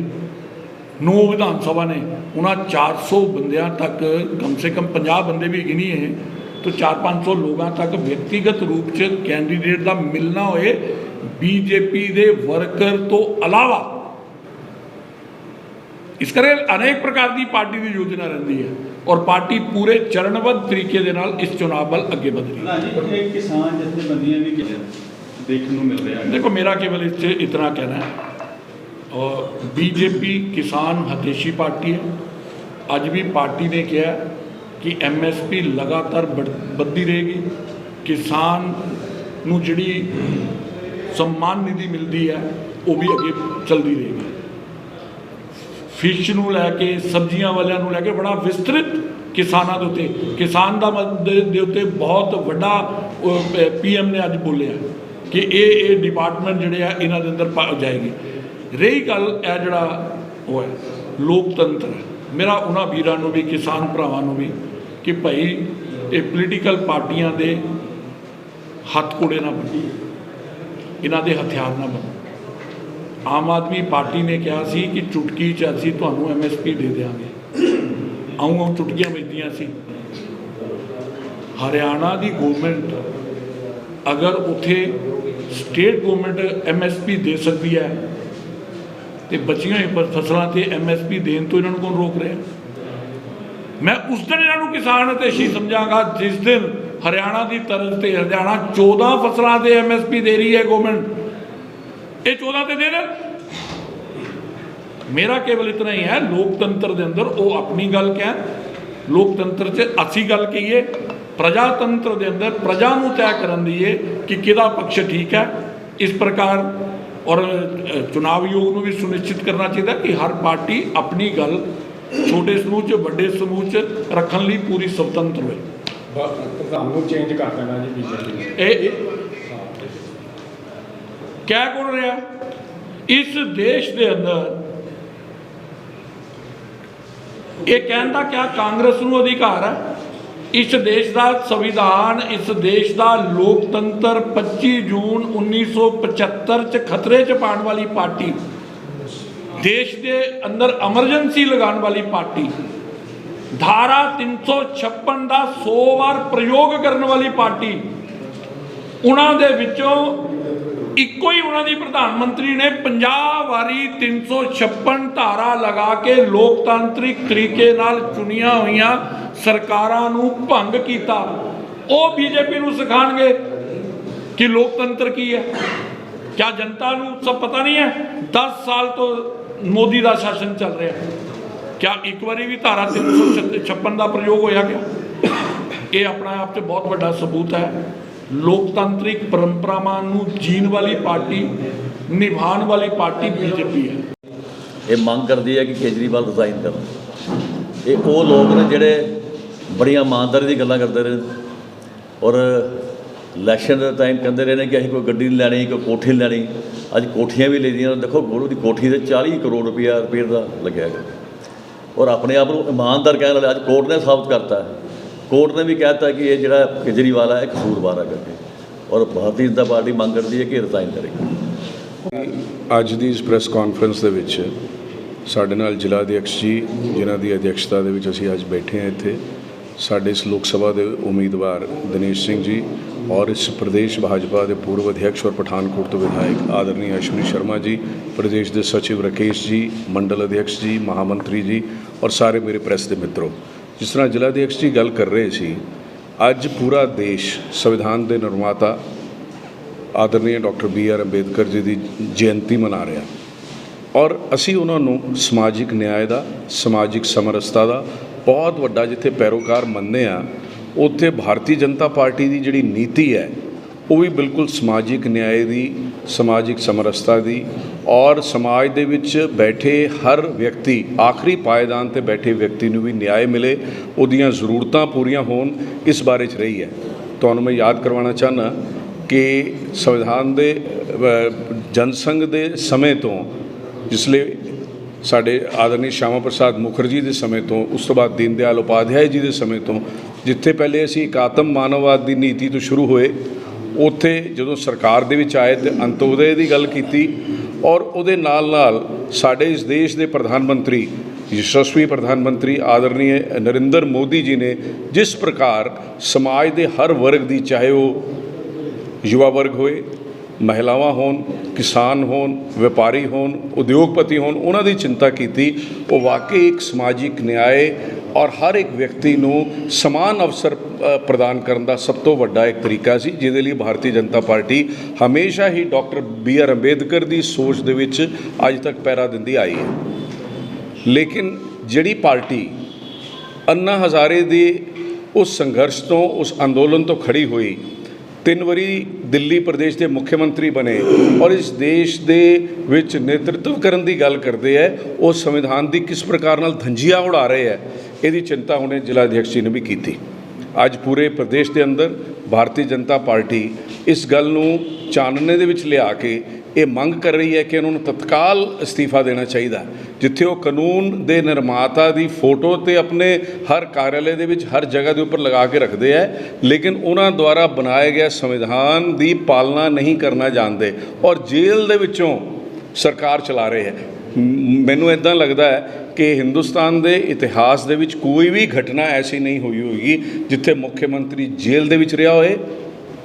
Speaker 2: ਨੌ ਵਿਧਾਨ ਸਭਾ ਨੇ, ਉਹਨਾਂ 400 ਬੰਦਿਆਂ ਤੱਕ ਕਮ ਸੇ ਕਮ 50 ਬੰਦੇ ਵੀ ਗਿਣੀਏ, ਤਾਂ 4-500 ਲੋਕਾਂ ਤੱਕ ਵਿਅਕਤੀਗਤ ਰੂਪ 'ਚ ਕੈਂਡੀਡੇਟ ਦਾ ਮਿਲਣਾ ਹੋਏ ਬੀਜੇਪੀ ਦੇ ਵਰਕਰ ਤੋਂ ਇਲਾਵਾ ਇਸ ਕਰਕੇ ਅਨੇਕ ਪ੍ਰਕਾਰ ਦੀ ਪਾਰਟੀ ਦੀ ਯੋਜਨਾ ਰਹਿੰਦੀ ਹੈ ਔਰ ਪਾਰਟੀ ਪੂਰੇ ਚਰਨਬੱਧ ਤਰੀਕੇ ਦੇ ਨਾਲ ਇਸ ਚੋਣਾਂ ਵੱਲ ਅੱਗੇ ਵਧ ਰਹੀ ਹੈ।
Speaker 6: ਕਿਸਾਨ ਜਥੇਬੰਦੀਆਂ ਵੀ ਦੇਖਣ ਨੂੰ ਮਿਲ ਰਿਹਾ ਹੈ?
Speaker 2: ਦੇਖੋ ਮੇਰਾ ਕੇਵਲ ਇਸ 'ਚ ਇਤਨਾ ਕਹਿਣਾ ਹੈ। ਔਰ ਬੀਜੇਪੀ ਕਿਸਾਨ ਹਤੇਸ਼ੀ ਪਾਰਟੀ ਹੈ। ਅੱਜ ਵੀ ਪਾਰਟੀ ਨੇ ਕਿਹਾ ਕਿ ਐਮਐਸਪੀ ਲਗਾਤਾਰ ਵੱਧਦੀ ਰਹੇਗੀ। ਕਿਸਾਨ ਨੂੰ ਜਿਹੜੀ ਸਨਮਾਨ ਨਿਧੀ ਮਿਲਦੀ ਹੈ ਉਹ ਵੀ ਅੱਗੇ ਚੱਲਦੀ ਰਹੇਗੀ। ਫਿਸ਼ ਨੂੰ ਲੈ ਕੇ, ਸਬਜ਼ੀਆਂ ਵਾਲਿਆਂ ਨੂੰ ਲੈ ਕੇ ਬੜਾ ਵਿਸਤ੍ਰਿਤ ਕਿਸਾਨਾਂ ਦੇ ਉੱਤੇ। ਕਿਸਾਨ ਦਾ ਮਦ- ਦੇ ਉੱਤੇ ਬਹੁਤ ਵੱਡਾ ਪੀਐਮ ਨੇ ਅੱਜ ਬੋਲਿਆ ਕਿ ਇਹ ਇਹ ਡਿਪਾਰਟਮੈਂਟ ਜਿਹੜੇ ਆ, ਇਹਨਾਂ ਦੇ ਅੰਦਰ ਪਾ ਜਾਏਗੀ। ਰਹੀ ਗੱਲ ਇਹ ਜਿਹੜਾ ਉਹ ਹੈ, ਲੋਕਤੰਤਰ ਮੇਰਾ ਉਹਨਾਂ ਵੀਰਾਂ ਨੂੰ ਵੀ, ਕਿਸਾਨ ਭਰਾਵਾਂ ਨੂੰ ਵੀ ਕਿ ਭਾਈ ਇਹ ਪੋਲੀਟੀਕਲ ਪਾਰਟੀਆਂ ਦੇ ਹੱਥ ਕੋੜੇ ਨਾ ਬਣੋ ਇਹਨਾਂ ਦੇ ਹਥਿਆਰ ਨਾ ਬਣੋ ਆਮ ਆਦਮੀ ਪਾਰਟੀ ਨੇ ਕਿਹਾ ਸੀ ਕਿ ਚੁਟਕੀ 'ਚ ਅਸੀਂ ਤੁਹਾਨੂੰ ਐਮਐਸਪੀ ਦੇ ਦੇਵਾਂਗੇ ਆਉਂ ਆਉਂ ਚੁਟਕੀਆਂ ਵੱਜਦੀਆਂ ਸੀ। ਹਰਿਆਣਾ ਦੀ ਗਵਰਨਮੈਂਟ ਅਗਰ ਉਥੇ ਸਟੇਟ ਗਵਰਨਮੈਂਟ ਐਮਐਸਪੀ ਦੇ ਸਕਦੀ ਹੈ, ਤੇ ਬਚੀਆਂ ਹੋਈ ਫਸਲਾਂ ਤੇ ਐਮਐਸਪੀ ਦੇਣ ਤੋਂ ਇਹਨਾਂ ਨੂੰ ਕੌਣ ਰੋਕ ਰਿਹਾ? ਮੈਂ ਉਸ ਦਿਨ ਇਹਨਾਂ ਨੂੰ ਕਿਸਾਨ ਅਤੇਸ਼ੀ ਸਮਝਾਂਗਾ, ਜਿਸ ਦਿਨ ਹਰਿਆਣਾ ਦੀ ਤਰਜ਼ ਤੇ ਹਰਿਆਣਾ 14 ਫਸਲਾਂ ਤੇ ਐਮਐਸਪੀ ਦੇ ਰਹੀ ਹੈ ਗਵਰਨਮੈਂਟ ਇਹ 14 ਤੇ ਦੇ ਦੇਣ ਮੇਰਾ ਕੇਵਲ ਇਤਨਾ ਹੀ ਹੈ ਲੋਕਤੰਤਰ ਦੇ ਅੰਦਰ ਉਹ ਆਪਣੀ ਗੱਲ ਕਹਿਣ ਲੋਕਤੰਤਰ 'ਚ ਅਸੀਂ ਗੱਲ ਕਹੀਏ ਪ੍ਰਜਾਤੰਤਰ ਦੇ ਅੰਦਰ ਪ੍ਰਜਾ ਨੂੰ ਤੈਅ ਕਰਨ ਦੀ ਏ ਕਿ ਕਿਹਦਾ ਪਕਸ਼ ਠੀਕ ਹੈ ਇਸ ਪ੍ਰਕਾਰ ਔਰ ਚੁਣਾਵ ਆਯੋਗ ਨੂੰ ਵੀ ਸੁਨਿਸ਼ਚਿਤ ਕਰਨਾ ਚਾਹੀਦਾ ਕਿ ਹਰ ਪਾਰਟੀ ਆਪਣੀ ਗੱਲ ਛੋਟੇ ਸਮੂਹ 'ਚ ਵੱਡੇ ਸਮੂਹ 'ਚ ਰੱਖਣ ਲਈ ਪੂਰੀ ਸੁਤੰਤਰ ਹੋਵੇ
Speaker 7: ਪ੍ਰਧਾਨ ਨੂੰ ਚੇਂਜ ਕਰ ਦੇਣਾ ਜੀ ਬੀਜੇਪੀ
Speaker 2: ਇਹ ਕਹਿ ਕਰ ਰਿਹਾ? ਇਸ ਦੇਸ਼ ਦੇ ਅੰਦਰ ਇਹ ਕਹਿਣ ਦਾ ਕਿਆ ਕਾਂਗਰਸ ਨੂੰ ਅਧਿਕਾਰ ਹੈ? ਇਸ ਦੇਸ਼ ਦਾ ਸੰਵਿਧਾਨ, ਇਸ ਦੇਸ਼ ਦਾ ਲੋਕਤੰਤਰ 25 ਜੂਨ 1975 ਚ ਖਤਰੇ ਚ ਪਾਉਣ ਵਾਲੀ ਪਾਰਟੀ, ਦੇਸ਼ ਦੇ ਅੰਦਰ ਐਮਰਜੈਂਸੀ ਲਗਾਉਣ ਵਾਲੀ ਪਾਰਟੀ, ਧਾਰਾ 356 ਦਾ 100 ਵਾਰ ਪ੍ਰਯੋਗ ਕਰਨ ਵਾਲੀ ਪਾਰਟੀ ਉਹਨਾਂ ਦੇ ਵਿੱਚੋਂ ਇੱਕੋ ਹੀ ਉਹਨਾਂ ਦੀ ਪ੍ਰਧਾਨ ਮੰਤਰੀ ਨੇ 50 ਵਾਰੀ 356 ਧਾਰਾ ਲਗਾ ਕੇ ਲੋਕਤਾਂਤਰਿਕ ਤਰੀਕੇ ਨਾਲ ਚੁਣੀਆਂ ਹੋਈਆਂ ਸਰਕਾਰਾਂ ਨੂੰ ਭੰਗ ਕੀਤਾ। ਉਹ ਬੀਜੇਪੀ ਨੂੰ ਸਿਖਾਣਗੇ ਕਿ ਲੋਕਤੰਤਰ ਕੀ ਹੈ। ਕਿਆ ਜਨਤਾ ਨੂੰ ਸਭ ਪਤਾ ਨਹੀਂ ਹੈ। 10 ਸਾਲ ਤੋਂ ਮੋਦੀ ਦਾ ਸ਼ਾਸਨ ਚੱਲ ਰਿਹਾ ਕਿਆ ਇੱਕ ਵਾਰੀ ਵੀ ਧਾਰਾ 356 ਦਾ ਪ੍ਰਯੋਗ ਹੋਇਆ ਗਿਆ ਇਹ ਆਪਣਾ ਆਪ 'ਚ ਬਹੁਤ ਵੱਡਾ ਸਬੂਤ ਹੈ। ਲੋਕਤੰਤਰਿਕ ਪਰੰਪਰਾਵਾਂ ਨੂੰ ਜੀਣ ਵਾਲੀ ਪਾਰਟੀ, ਨਿਭਾਉਣ ਵਾਲੀ ਪਾਰਟੀ ਬੀਜੇਪੀ ਹੈ।
Speaker 8: ਇਹ ਮੰਗ ਕਰਦੀ ਹੈ ਕਿ ਕੇਜਰੀਵਾਲ ਰਿਜ਼ਾਈਨ ਕਰਨ। ਇਹ ਉਹ ਲੋਕ ਨੇ ਜਿਹੜੇ ਬੜੀਆਂ ਇਮਾਨਦਾਰੀ ਦੀ ਗੱਲਾਂ ਕਰਦੇ ਰਹੇ ਔਰ ਇਲੈਕਸ਼ਨ ਦੇ ਟਾਈਮ ਕਹਿੰਦੇ ਰਹੇ ਨੇ ਕਿ ਅਸੀਂ ਕੋਈ ਗੱਡੀ ਨਹੀਂ ਲੈਣੀ, ਕੋਈ ਕੋਠੀ ਨਹੀਂ ਲੈਣੀ। ਅੱਜ ਕੋਠੀਆਂ ਵੀ ਲਈਆਂ ਦੇਖੋ ਗੁਰੂ ਦੀ ਕੋਠੀ ਤੇ 40 ਕਰੋੜ ਰੁਪਇਆ ਰੁਪਏ ਦਾ ਲੱਗਿਆ ਹੈ ਔਰ ਆਪਣੇ ਆਪ ਨੂੰ ਇਮਾਨਦਾਰ ਕਹਿਣ ਵਾਲੇ ਅੱਜ ਕੋਰਟ ਨੇ ਸਾਬਤ ਕਰਤਾ। ਕੋਰਟ ਨੇ ਵੀ ਕਹਿਤਾ ਕਿ ਇਹ ਜਿਹੜਾ ਕੇਜਰੀਵਾਲ ਹੈ ਇਹ ਕਸੂਰਵਾਰ ਹੈ ਕਰਕੇ। ਔਰ ਭਾਰਤੀ ਜਨਤਾ ਪਾਰਟੀ ਮੰਗ ਕਰਦੀ ਹੈ ਕਿ ਰਿਜ਼ਾਈਨ ਕਰੇ।
Speaker 7: ਅੱਜ ਦੀ ਇਸ ਪ੍ਰੈਸ ਕਾਨਫਰੰਸ ਦੇ ਵਿੱਚ ਸਾਡੇ ਨਾਲ ਜ਼ਿਲ੍ਹਾ ਅਧਿਕਸ਼ ਜੀ, ਜਿਨ੍ਹਾਂ ਦੀ ਅਧਿਕਸ਼ਤਾ ਦੇ ਵਿੱਚ ਅਸੀਂ ਅੱਜ ਬੈਠੇ ਹਾਂ ਇੱਥੇ, ਸਾਡੇ ਇਸ ਲੋਕ ਸਭਾ ਦੇ ਉਮੀਦਵਾਰ ਦਿਨੇਸ਼ ਸਿੰਘ ਜੀ ਔਰ ਇਸ ਪ੍ਰਦੇਸ਼ ਭਾਜਪਾ ਦੇ ਪੂਰਵ ਅਧਿਕਸ਼ ਔਰ ਪਠਾਨਕੋਟ ਤੋਂ ਵਿਧਾਇਕ ਆਦਰਨੀ ਅਸ਼ਵਨੀ ਸ਼ਰਮਾ ਜੀ, ਪ੍ਰਦੇਸ਼ ਦੇ ਸਚਿਵ ਰਕੇਸ਼ ਜੀ, ਮੰਡਲ ਅਧਿਕਸ਼ ਜੀ, ਮਹਾਮੰਤਰੀ ਜੀ ਔਰ ਸਾਰੇ ਮੇਰੇ ਪ੍ਰੈਸ ਦੇ ਮਿੱਤਰੋ। ਜਿਸ ਤਰ੍ਹਾਂ ਜ਼ਿਲ੍ਹਾ ਅਧਿਕਸ਼ ਜੀ ਗੱਲ ਕਰ ਰਹੇ ਸੀ, ਅੱਜ ਪੂਰਾ ਦੇਸ਼ ਸੰਵਿਧਾਨ ਦੇ ਨਿਰਮਾਤਾ ਆਦਰਨੀय doctor B R Ambedkar ji ਦੀ ਜਯੰਤੀ ਮਨਾ ਰਿਹਾ। ਔਰ ਅਸੀਂ ਉਹਨਾਂ ਨੂੰ ਸਮਾਜਿਕ ਨਿਆਂ ਦਾ, ਸਮਾਜਿਕ ਸਮਰਸਤਾ ਦਾ ਬਹੁਤ ਵੱਡਾ ਜਿੱਥੇ ਪੈਰੋਕਾਰ ਮੰਨਦੇ ਆ ਉੱਥੇ ਭਾਰਤੀ ਜਨਤਾ ਪਾਰਟੀ ਦੀ ਜਿਹੜੀ ਨੀਤੀ ਹੈ ਉਹ ਵੀ ਬਿਲਕੁਲ ਸਮਾਜਿਕ ਨਿਆਂ ਦੀ, ਸਮਾਜਿਕ ਸਮਰਸਤਾ ਦੀ ਔਰ ਸਮਾਜ ਦੇ ਵਿੱਚ ਬੈਠੇ ਹਰ ਵਿਅਕਤੀ, ਆਖਰੀ ਪਾਇਦਾਨ ਤੇ ਬੈਠੇ ਵਿਅਕਤੀ ਨੂੰ ਵੀ ਨਿਆਂ ਮਿਲੇ, ਉਹਦੀਆਂ ਜ਼ਰੂਰਤਾਂ ਪੂਰੀਆਂ ਹੋਣ, ਇਸ ਬਾਰੇ 'ਚ ਰਹੀ ਹੈ। ਤੁਹਾਨੂੰ ਮੈਂ ਯਾਦ ਕਰਵਾਉਣਾ ਚਾਹਨਾ ਕਿ ਸੰਵਿਧਾਨ ਦੇ ਜਨਸੰਘ ਦੇ ਸਮੇਂ ਤੋਂ, ਜਿਸ ਲਈ ਸਾਡੇ ਆਦਰਨੀ ਸ਼ਿਆਮਾ ਪ੍ਰਸਾਦ ਮੁਖਰਜੀ ਦੇ ਸਮੇਂ ਤੋਂ, ਉਸ ਤੋਂ ਬਾਅਦ ਦੀਨ ਦਿਆਲ ਉਪਾਧਿਆਏ ਜੀ ਦੇ ਸਮੇਂ ਤੋਂ, ਜਿੱਥੇ ਪਹਿਲੇ ਅਸੀਂ ਇਕਾਤਮ ਮਾਨਵਵਾਦ ਦੀ ਨੀਤੀ ਤੋਂ ਸ਼ੁਰੂ ਹੋਏ ਉੱਥੇ ਜਦੋਂ ਸਰਕਾਰ ਦੇ ਵਿੱਚ ਆਏ ਤੇ ਅੰਤੋਦੈ ਦੀ ਗੱਲ ਕੀਤੀ ਔਰ ਉਹਦੇ ਨਾਲ ਨਾਲ ਸਾਡੇ ਇਸ ਦੇਸ਼ ਦੇ ਪ੍ਰਧਾਨ ਮੰਤਰੀ, ਯਸ਼ਸਵੀ ਪ੍ਰਧਾਨ ਮੰਤਰੀ ਆਦਰਨੀय ਨਰਿੰਦਰ ਮੋਦੀ ਜੀ ਨੇ ਜਿਸ ਪ੍ਰਕਾਰ ਸਮਾਜ ਦੇ ਹਰ ਵਰਗ ਦੀ ਚਾਹੇ ਉਹ ਯੁਵਾ ਵਰਗ ਹੋਏ ਮਹਿਲਾਵਾਂ ਹੋਣ, ਕਿਸਾਨ ਹੋਣ, ਵਪਾਰੀ ਹੋਣ, ਉਦਯੋਗਪਤੀ ਹੋਣ, ਉਹਨਾਂ ਦੀ ਚਿੰਤਾ ਕੀਤੀ, ਉਹ ਵਾਕਈ ਇੱਕ ਸਮਾਜਿਕ ਨਿਆਏ ਔਰ ਹਰ ਇੱਕ ਵਿਅਕਤੀ ਨੂੰ ਸਮਾਨ ਅਵਸਰ ਪ੍ਰਦਾਨ ਕਰਨ ਦਾ ਸਭ ਤੋਂ ਵੱਡਾ ਇੱਕ ਤਰੀਕਾ ਸੀ, ਜਿਹਦੇ ਲਈ ਭਾਰਤੀ ਜਨਤਾ ਪਾਰਟੀ ਹਮੇਸ਼ਾ ਹੀ ਡਾਕਟਰ ਬੀ ਆਰ ਅੰਬੇਦਕਰ ਦੀ ਸੋਚ ਦੇ ਵਿੱਚ ਅੱਜ ਤੱਕ ਪਹਿਰਾ ਦਿੰਦੀ ਆਈ ਹੈ। ਲੇਕਿਨ ਜਿਹੜੀ ਪਾਰਟੀ ਅੰਨਾ ਹਜ਼ਾਰੇ ਦੇ ਉਸ ਸੰਘਰਸ਼ ਤੋਂ, ਉਸ ਅੰਦੋਲਨ ਤੋਂ ਖੜੀ ਹੋਈ ਤਿੰਨ ਵਾਰੀ ਦਿੱਲੀ ਪ੍ਰਦੇਸ਼ ਦੇ ਮੁੱਖ ਮੰਤਰੀ ਬਣੇ ਔਰ ਇਸ ਦੇਸ਼ ਦੇ ਵਿੱਚ ਨੇਤਰਤਵ ਕਰਨ ਦੀ ਗੱਲ ਕਰਦੇ ਹੈ ਉਹ ਸੰਵਿਧਾਨ ਦੀ ਕਿਸ ਪ੍ਰਕਾਰ ਨਾਲ ਧੰਜੀਆਂ ਉਡਾ ਰਹੇ ਹੈ ਇਹਦੀ ਚਿੰਤਾ ਹੁਣੇ ਜ਼ਿਲ੍ਹਾ ਅਧਿਕਸ਼ ਜੀ ਨੇ ਵੀ ਕੀਤੀ। ਅੱਜ ਪੂਰੇ ਪ੍ਰਦੇਸ਼ ਦੇ ਅੰਦਰ ਭਾਰਤੀ ਜਨਤਾ ਪਾਰਟੀ ਇਸ ਗੱਲ ਨੂੰ ਚਾਨਣੇ ਦੇ ਵਿੱਚ ਲਿਆ ਕੇ ਇਹ ਮੰਗ ਕਰ ਰਹੀ ਹੈ ਕਿ ਉਹਨਾਂ ਨੂੰ ਤਤਕਾਲ ਅਸਤੀਫਾ ਦੇਣਾ ਚਾਹੀਦਾ ਜਿੱਥੇ ਉਹ ਕਾਨੂੰਨ ਦੇ ਨਿਰਮਾਤਾ ਦੀ ਫੋਟੋ ਤੇ ਆਪਣੇ ਹਰ ਕਾਰਿਆਲੇ ਦੇ ਵਿੱਚ ਹਰ ਜਗ੍ਹਾ ਦੇ ਉੱਪਰ ਲਗਾ ਕੇ ਰੱਖਦੇ ਹੈ, ਲੇਕਿਨ ਉਹਨਾਂ ਦੁਆਰਾ ਬਣਾਏ ਗਿਆ ਸੰਵਿਧਾਨ ਦੀ ਪਾਲਣਾ ਨਹੀਂ ਕਰਨਾ ਜਾਣਦੇ ਔਰ ਜੇਲ੍ਹ ਦੇ ਵਿੱਚੋਂ ਸਰਕਾਰ ਚਲਾ ਰਹੇ ਹੈ। ਮੈਨੂੰ ਇਦਾਂ ਲੱਗਦਾ ਹੈ ਕਿ ਹਿੰਦੁਸਤਾਨ ਦੇ ਇਤਿਹਾਸ ਦੇ ਵਿੱਚ ਕੋਈ ਵੀ ਘਟਨਾ ਐਸੀ ਨਹੀਂ ਹੋਈ ਹੋਏਗੀ ਜਿੱਥੇ ਮੁੱਖ ਮੰਤਰੀ ਜੇਲ੍ਹ ਦੇ ਵਿੱਚ ਰਿਹਾ ਹੋਏ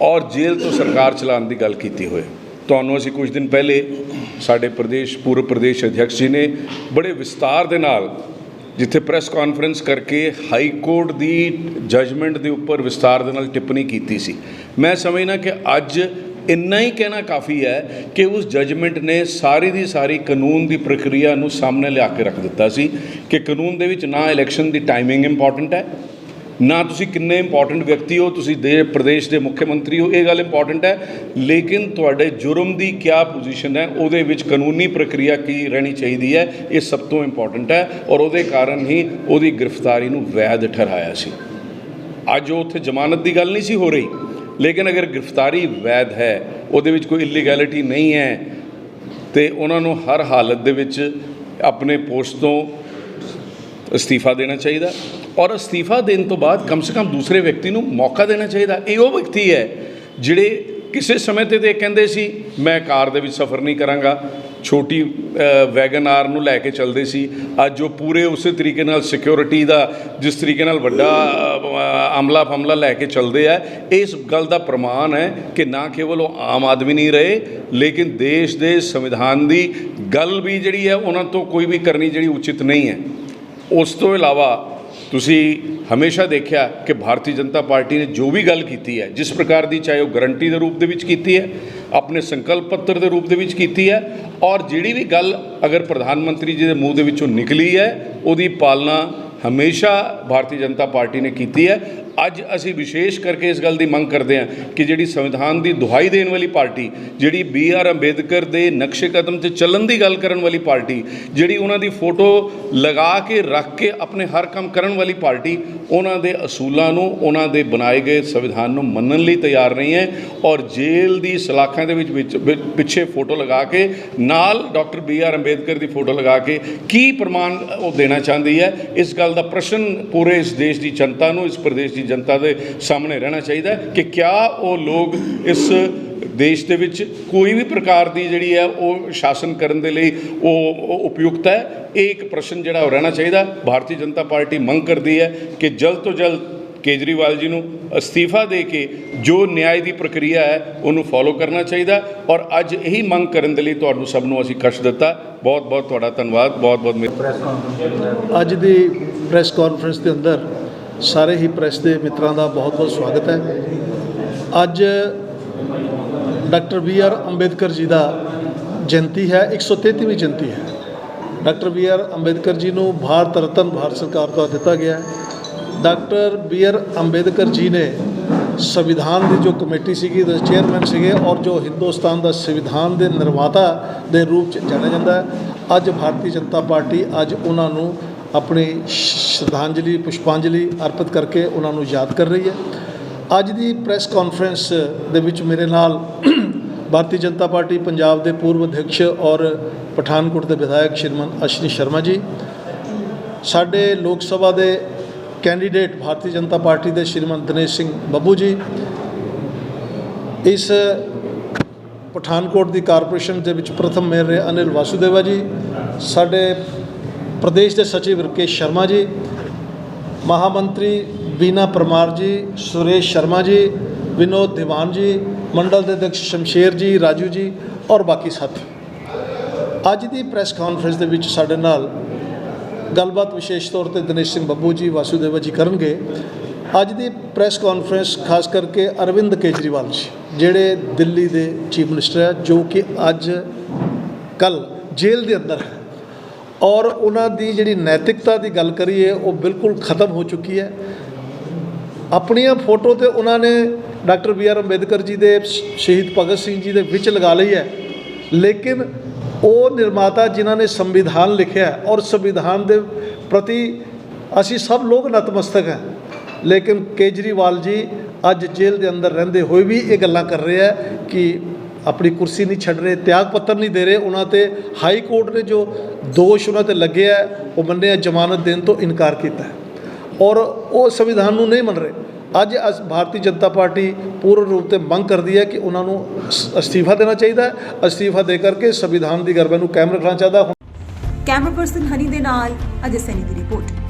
Speaker 7: ਔਰ ਜੇਲ੍ਹ ਤੋਂ ਸਰਕਾਰ ਚਲਾਉਣ ਦੀ ਗੱਲ ਕੀਤੀ ਹੋਏ। ਤੁਹਾਨੂੰ ਅਸੀਂ ਕੁਝ ਦਿਨ ਪਹਿਲੇ ਸਾਡੇ ਪ੍ਰਦੇਸ਼ ਪੂਰਬ ਪ੍ਰਦੇਸ਼ ਅਧਿਕਸ਼ ਜੀ ਨੇ ਬੜੇ ਵਿਸਤਾਰ ਦੇ ਨਾਲ ਜਿੱਥੇ ਪ੍ਰੈਸ ਕਾਨਫਰੰਸ ਕਰਕੇ ਹਾਈ ਕੋਰਟ ਦੀ ਜਜਮੈਂਟ ਦੇ ਉੱਪਰ ਵਿਸਤਾਰ ਦੇ ਨਾਲ ਟਿੱਪਣੀ ਕੀਤੀ ਸੀ। ਮੈਂ ਸਮਝਣਾ ਕਿ ਅੱਜ ਇੰਨਾ ਹੀ ਕਹਿਣਾ ਕਾਫੀ ਹੈ ਕਿ ਉਸ ਜਜਮੈਂਟ ਨੇ ਸਾਰੀ ਦੀ ਸਾਰੀ ਕਾਨੂੰਨ ਦੀ ਪ੍ਰਕਿਰਿਆ ਨੂੰ ਸਾਹਮਣੇ ਲਿਆ ਕੇ ਰੱਖ ਦਿੱਤਾ ਸੀ ਕਿ ਕਾਨੂੰਨ ਦੇ ਵਿੱਚ ਨਾ ਇਲੈਕਸ਼ਨ ਦੀ ਟਾਈਮਿੰਗ ਇੰਪੋਰਟੈਂਟ ਹੈ ਨਾ ਤੁਸੀਂ ਕਿੰਨੇ ਇੰਪੋਰਟੈਂਟ ਵਿਅਕਤੀ ਹੋ, ਤੁਸੀਂ ਦੇ ਪ੍ਰਦੇਸ਼ ਦੇ ਮੁੱਖ ਮੰਤਰੀ ਹੋ, ਇਹ ਗੱਲ ਇੰਪੋਰਟੈਂਟ ਹੈ। ਲੇਕਿਨ ਤੁਹਾਡੇ ਜੁਰਮ ਦੀ ਕਿਆ ਪੋਜੀਸ਼ਨ ਹੈ, ਉਹਦੇ ਵਿੱਚ ਕਾਨੂੰਨੀ ਪ੍ਰਕਿਰਿਆ ਕੀ ਰਹਿਣੀ ਚਾਹੀਦੀ ਹੈ, ਇਹ ਸਭ ਤੋਂ ਇੰਪੋਰਟੈਂਟ ਹੈ। ਔਰ ਉਹਦੇ ਕਾਰਨ ਹੀ ਉਹਦੀ ਗ੍ਰਿਫਤਾਰੀ ਨੂੰ ਵੈਧ ਠਹਿਰਾਇਆ ਸੀ। ਅੱਜ ਉਹ ਉੱਥੇ ਜ਼ਮਾਨਤ ਦੀ ਗੱਲ ਨਹੀਂ ਸੀ ਹੋ ਰਹੀ। ਲੇਕਿਨ ਅਗਰ ਗ੍ਰਿਫਤਾਰੀ ਵੈਧ ਹੈ, ਉਹਦੇ ਵਿੱਚ ਕੋਈ ਇਲੀਗੈਲਿਟੀ ਨਹੀਂ ਹੈ, ਤੇ ਉਹਨਾਂ ਨੂੰ ਹਰ ਹਾਲਤ ਦੇ ਵਿੱਚ ਆਪਣੇ ਪੋਸਟ ਤੋਂ ਅਸਤੀਫਾ ਦੇਣਾ ਚਾਹੀਦਾ ਔਰ ਅਸਤੀਫਾ ਦੇਣ ਤੋਂ ਬਾਅਦ ਕਮ ਸੇ ਕਮ ਦੂਸਰੇ ਵਿਅਕਤੀ ਨੂੰ ਮੌਕਾ ਦੇਣਾ ਚਾਹੀਦਾ। ਇਹ ਉਹ ਵਿਅਕਤੀ ਹੈ ਜਿਹੜੇ ਕਿਸੇ ਸਮੇਂ ਤੇ ਤੇ ਕਹਿੰਦੇ ਸੀ, ਮੈਂ ਕਾਰ ਦੇ ਵਿੱਚ ਸਫ਼ਰ ਨਹੀਂ ਕਰਾਂਗਾ। ਛੋਟੀ ਵੈਗਨ ਆਰ ਨੂੰ ਲੈ ਕੇ ਚੱਲਦੇ ਸੀ। ਅੱਜ ਉਹ ਪੂਰੇ ਉਸੇ ਤਰੀਕੇ ਨਾਲ ਸਿਕਿਉਰਿਟੀ ਦਾ, ਜਿਸ ਤਰੀਕੇ ਨਾਲ ਵੱਡਾ ਅਮਲਾ ਫਮਲਾ ਲੈ ਕੇ ਚੱਲਦੇ ਆ, ਇਸ ਗੱਲ ਦਾ ਪ੍ਰਮਾਣ ਹੈ ਕਿ ਨਾ ਕੇਵਲ ਉਹ ਆਮ ਆਦਮੀ ਨਹੀਂ ਰਹੇ, ਲੇਕਿਨ ਦੇਸ਼ ਦੇ ਸੰਵਿਧਾਨ ਦੀ ਗੱਲ ਵੀ ਜਿਹੜੀ ਹੈ, ਉਹਨਾਂ ਤੋਂ ਕੋਈ ਵੀ ਕਰਨੀ ਜਿਹੜੀ ਉਚਿਤ ਨਹੀਂ ਹੈ। ਉਸ ਤੋਂ ਇਲਾਵਾ ਤੁਸੀਂ ਹਮੇਸ਼ਾ ਦੇਖਿਆ ਕਿ ਭਾਰਤੀ ਜਨਤਾ ਪਾਰਟੀ ਨੇ ਜੋ ਵੀ ਗੱਲ ਕੀਤੀ ਹੈ, ਜਿਸ ਪ੍ਰਕਾਰ ਦੀ ਚਾਹੇ ਉਹ ਗਰੰਟੀ ਦੇ ਰੂਪ ਦੇ ਵਿੱਚ ਕੀਤੀ ਹੈ, ਆਪਣੇ ਸੰਕਲਪ ਪੱਤਰ ਦੇ ਰੂਪ ਦੇ ਵਿੱਚ ਕੀਤੀ ਹੈ ਔਰ ਜਿਹੜੀ ਵੀ ਗੱਲ ਅਗਰ ਪ੍ਰਧਾਨ ਮੰਤਰੀ ਜੀ ਦੇ ਮੂੰਹ ਦੇ ਵਿੱਚੋਂ ਨਿਕਲੀ ਹੈ, ਉਹਦੀ ਪਾਲਣਾ ਹਮੇਸ਼ਾ ਭਾਰਤੀ ਜਨਤਾ ਪਾਰਟੀ ਨੇ ਕੀਤੀ ਹੈ। ਅੱਜ ਅਸੀਂ ਵਿਸ਼ੇਸ਼ ਕਰਕੇ ਇਸ ਗੱਲ ਦੀ ਮੰਗ ਕਰਦੇ ਹਾਂ ਕਿ ਜਿਹੜੀ ਸੰਵਿਧਾਨ ਦੀ ਦੁਹਾਈ ਦੇਣ ਵਾਲੀ ਪਾਰਟੀ, ਜਿਹੜੀ ਬੀ ਆਰ ਅੰਬੇਦਕਰ ਦੇ ਨਕਸ਼ੇ ਕਦਮ ਤੇ ਚੱਲਣ ਦੀ ਗੱਲ ਕਰਨ ਵਾਲੀ ਪਾਰਟੀ, ਜਿਹੜੀ ਉਹਨਾਂ ਦੀ ਫੋਟੋ ਲਗਾ ਕੇ, ਰੱਖ ਕੇ ਆਪਣੇ ਹਰ ਕੰਮ ਕਰਨ ਵਾਲੀ ਪਾਰਟੀ, ਉਹਨਾਂ ਦੇ ਅਸੂਲਾਂ ਨੂੰ, ਉਹਨਾਂ ਦੇ ਬਣਾਏ ਗਏ ਸੰਵਿਧਾਨ ਨੂੰ ਮੰਨਣ ਲਈ ਤਿਆਰ ਨਹੀਂ ਹੈ ਔਰ ਜੇਲ੍ਹ ਦੀ ਸਲਾਖਾਂ ਦੇ ਵਿੱਚ ਵਿੱਚ ਪਿੱਛੇ ਫੋਟੋ ਲਗਾ ਕੇ, ਨਾਲ ਡਾਕਟਰ ਬੀ ਆਰ ਅੰਬੇਦਕਰ ਦੀ ਫੋਟੋ ਲਗਾ ਕੇ ਕੀ ਪ੍ਰਮਾਣ ਉਹ ਦੇਣਾ ਚਾਹੁੰਦੀ ਹੈ, ਇਸ ਗੱਲ ਦਾ ਪ੍ਰਸ਼ਨ ਪੂਰੇ ਇਸ ਦੇਸ਼ ਦੀ ਜਨਤਾ ਨੂੰ, ਇਸ ਪ੍ਰਦੇਸ਼ ਦੀ ਜਨਤਾ ਦੇ ਸਾਹਮਣੇ ਰਹਿਣਾ ਚਾਹੀਦਾ ਕਿ ਕਿਆ ਉਹ ਲੋਕ ਇਸ ਦੇਸ਼ ਦੇ ਵਿੱਚ ਕੋਈ ਵੀ ਪ੍ਰਕਾਰ ਦੀ ਜਿਹੜੀ ਹੈ ਉਹ ਸ਼ਾਸਨ ਕਰਨ ਦੇ ਲਈ ਉਹ ਉਹ ਉਪਯੁਕਤ ਹੈ। ਇਹ ਇੱਕ ਪ੍ਰਸ਼ਨ ਜਿਹੜਾ ਉਹ ਰਹਿਣਾ ਚਾਹੀਦਾ। ਭਾਰਤੀ ਜਨਤਾ ਪਾਰਟੀ ਮੰਗ ਕਰਦੀ ਹੈ ਕਿ ਜਲਦ ਤੋਂ ਜਲਦ ਕੇਜਰੀਵਾਲ ਜੀ ਨੂੰ ਅਸਤੀਫਾ ਦੇ ਕੇ ਜੋ ਨਿਆਂ ਦੀ ਪ੍ਰਕਿਰਿਆ ਹੈ ਉਹਨੂੰ ਫੋਲੋ ਕਰਨਾ ਚਾਹੀਦਾ ਔਰ ਅੱਜ ਇਹੀ ਮੰਗ ਕਰਨ ਦੇ ਲਈ ਤੁਹਾਨੂੰ ਸਭ ਨੂੰ ਅਸੀਂ ਕਸ਼ ਦਿੱਤਾ। ਬਹੁਤ ਬਹੁਤ ਤੁਹਾਡਾ ਧੰਨਵਾਦ। ਬਹੁਤ ਬਹੁਤ ਮਿਹਰ
Speaker 9: ਅੱਜ ਦੀ ਪ੍ਰੈਸ ਕਾਨਫਰੰਸ ਦੇ ਅੰਦਰ ਸਾਰੇ ਹੀ ਪ੍ਰੈਸ ਦੇ ਮਿੱਤਰਾਂ ਦਾ ਬਹੁਤ-ਬਹੁਤ ਸਵਾਗਤ ਹੈ। ਅੱਜ ਡਾਕਟਰ ਬੀ ਆਰ ਅੰਬੇਦਕਰ ਜੀ ਦਾ ਜਯੰਤੀ ਹੈ 133ਵੀਂ ਜਯੰਤੀ ਹੈ। ਡਾਕਟਰ ਬੀ ਆਰ ਅੰਬੇਦਕਰ ਜੀ ਨੂੰ ਭਾਰਤ ਰਤਨ, ਭਾਰਤ ਸਰਕਾਰ ਤੋਂ ਦਿੱਤਾ ਗਿਆ ਹੈ। ਡਾਕਟਰ ਬੀ ਆਰ ਅੰਬੇਦਕਰ ਜੀ ਨੇ ਸੰਵਿਧਾਨ ਦੀ ਜੋ ਕਮੇਟੀ ਸੀਗੀ, ਉਹਦੇ ਚੇਅਰਮੈਨ ਸੀਗੇ ਔਰ ਜੋ ਹਿੰਦੁਸਤਾਨ ਦਾ ਸੰਵਿਧਾਨ ਦੇ ਨਿਰਮਾਤਾ ਦੇ ਰੂਪ ਚ ਜਾਣਿਆ ਜਾਂਦਾ ਹੈ। ਅੱਜ ਭਾਰਤੀ ਜਨਤਾ ਪਾਰਟੀ, ਅੱਜ ਉਹਨਾਂ ਨੂੰ ਆਪਣੀ ਸ਼ਰਧਾਂਜਲੀ, ਪੁਸ਼ਪਾਂਜਲੀ ਅਰਪਿਤ ਕਰਕੇ ਉਹਨਾਂ ਨੂੰ ਯਾਦ ਕਰ ਰਹੀ ਹੈ। ਅੱਜ ਦੀ ਪ੍ਰੈਸ ਕਾਨਫਰੰਸ ਦੇ ਵਿੱਚ ਮੇਰੇ ਨਾਲ ਭਾਰਤੀ ਜਨਤਾ ਪਾਰਟੀ ਪੰਜਾਬ ਦੇ ਪੂਰਵ ਅਧਿਕਸ਼ ਔਰ ਪਠਾਨਕੋਟ ਦੇ ਵਿਧਾਇਕ ਸ਼੍ਰੀਮਨ ਅਸ਼ਨੀ ਸ਼ਰਮਾ ਜੀ, ਸਾਡੇ ਲੋਕ ਸਭਾ ਦੇ ਕੈਂਡੀਡੇਟ ਭਾਰਤੀ ਜਨਤਾ ਪਾਰਟੀ ਦੇ ਸ਼੍ਰੀਮੰਤ ਦਿਨੇਸ਼ ਸਿੰਘ ਬੱਬੂ ਜੀ, ਇਸ ਪਠਾਨਕੋਟ ਦੀ ਕਾਰਪੋਰੇਸ਼ਨ ਦੇ ਵਿੱਚ ਪ੍ਰਥਮ ਮੇਅਰ ਰਹੇ ਅਨਿਲ ਵਾਸੂਦੇਵਾ ਜੀ, ਸਾਡੇ ਪ੍ਰਦੇਸ਼ ਦੇ ਸਚਿਵ ਰਕੇਸ਼ ਸ਼ਰਮਾ ਜੀ, ਮਹਾਮੰਤਰੀ ਬੀਨਾ ਪਰਮਾਰ ਜੀ, ਸੁਰੇਸ਼ ਸ਼ਰਮਾ ਜੀ, ਵਿਨੋਦ ਦੀਵਾਨ ਜੀ, ਮੰਡਲ ਦੇ ਅਧਿਕਸ਼ ਸ਼ਮਸ਼ੇਰ ਜੀ, ਰਾਜੂ ਜੀ ਔਰ ਬਾਕੀ ਸਾਥੀ ਅੱਜ ਦੀ ਪ੍ਰੈਸ ਕਾਨਫਰੰਸ ਦੇ ਵਿੱਚ ਸਾਡੇ ਨਾਲ ਗੱਲਬਾਤ ਵਿਸ਼ੇਸ਼ ਤੌਰ ਤੇ ਦਿਨੇਸ਼ ਸਿੰਘ ਬੱਬੂ ਜੀ, ਵਾਸੂਦੇਵਾ ਜੀ ਕਰਨਗੇ। ਅੱਜ ਦੀ ਪ੍ਰੈਸ ਕਾਨਫਰੰਸ ਖਾਸ ਕਰਕੇ ਅਰਵਿੰਦ ਕੇਜਰੀਵਾਲ ਜੀ, ਜਿਹੜੇ ਦਿੱਲੀ ਦੇ ਚੀਫ ਮਿਨਿਸਟਰ ਹੈ ਜੋ ਕਿ ਅੱਜ ਕੱਲ ਜੇਲ੍ਹ ਦੇ ਅੰਦਰ ਹੈ। ਔਰ ਉਹਨਾਂ ਦੀ ਜਿਹੜੀ ਨੈਤਿਕਤਾ ਦੀ ਗੱਲ ਕਰੀਏ, ਉਹ ਬਿਲਕੁਲ ਖਤਮ ਹੋ ਚੁੱਕੀ ਹੈ। ਆਪਣੀਆਂ ਫੋਟੋ ਤੇ ਉਹਨਾਂ ਨੇ ਡਾਕਟਰ ਬੀ ਆਰ ਅੰਬੇਦਕਰ ਜੀ ਦੇ, ਸ਼ਹੀਦ ਭਗਤ ਸਿੰਘ ਜੀ ਦੇ ਵਿੱਚ ਲਗਾ ਲਈ ਹੈ। ਲੇਕਿਨ ਉਹ ਨਿਰਮਾਤਾ ਜਿਨ੍ਹਾਂ ਨੇ ਸੰਵਿਧਾਨ ਲਿਖਿਆ ਔਰ ਸੰਵਿਧਾਨ ਦੇ ਪ੍ਰਤੀ ਅਸੀਂ ਸਭ ਲੋਕ ਨਤਮਸਤਕ ਹੈ। ਲੇਕਿਨ ਕੇਜਰੀਵਾਲ ਜੀ ਅੱਜ ਜੇਲ੍ਹ ਦੇ ਅੰਦਰ ਰਹਿੰਦੇ ਹੋਏ ਵੀ ਇਹ ਗੱਲਾਂ ਕਰ ਰਹੇ ਹੈ ਕਿ ਆਪਣੀ ਕੁਰਸੀ ਨਹੀਂ ਛੱਡ ਰਹੇ, ਤਿਆਗ ਪੱਤਰ ਨਹੀਂ ਦੇ ਰਹੇ, ਉਹਨਾਂ ਤੇ ਹਾਈ ਕੋਰਟ ਨੇ ਜੋ ਦੋਸ਼ ਉਹਨਾਂ ਤੇ ਲੱਗਿਆ ਉਹ ਮੰਨਿਆ ਜ਼ਮਾਨਤ ਦੇਣ ਤੋਂ ਇਨਕਾਰ ਕੀਤਾ ਔਰ ਉਹ ਸੰਵਿਧਾਨ ਨੂੰ ਨਹੀਂ ਮੰਨ ਰਹੇ। ਅੱਜ ਅਸ, ਭਾਰਤੀ ਜਨਤਾ ਪਾਰਟੀ ਪੂਰਨ ਰੂਪ ਤੇ ਮੰਗ ਕਰਦੀ ਹੈ ਕਿ ਉਹਨਾਂ ਨੂੰ ਅਸਤੀਫਾ ਦੇਣਾ ਚਾਹੀਦਾ ਹੈ। ਅਸਤੀਫਾ ਦੇ ਕਰਕੇ ਸੰਵਿਧਾਨ ਦੀ ਗਰਬਾ ਨੂੰ ਕਾਇਮ ਰੱਖਣਾ ਚਾਹੀਦਾ
Speaker 10: ਕੈਮਰਾ ਪਰਸਨ ਹਨੀ ਦੇ ਨਾਲ ਅਜੇ ਸੈਨੀ ਦੀ ਰਿਪੋਰਟ।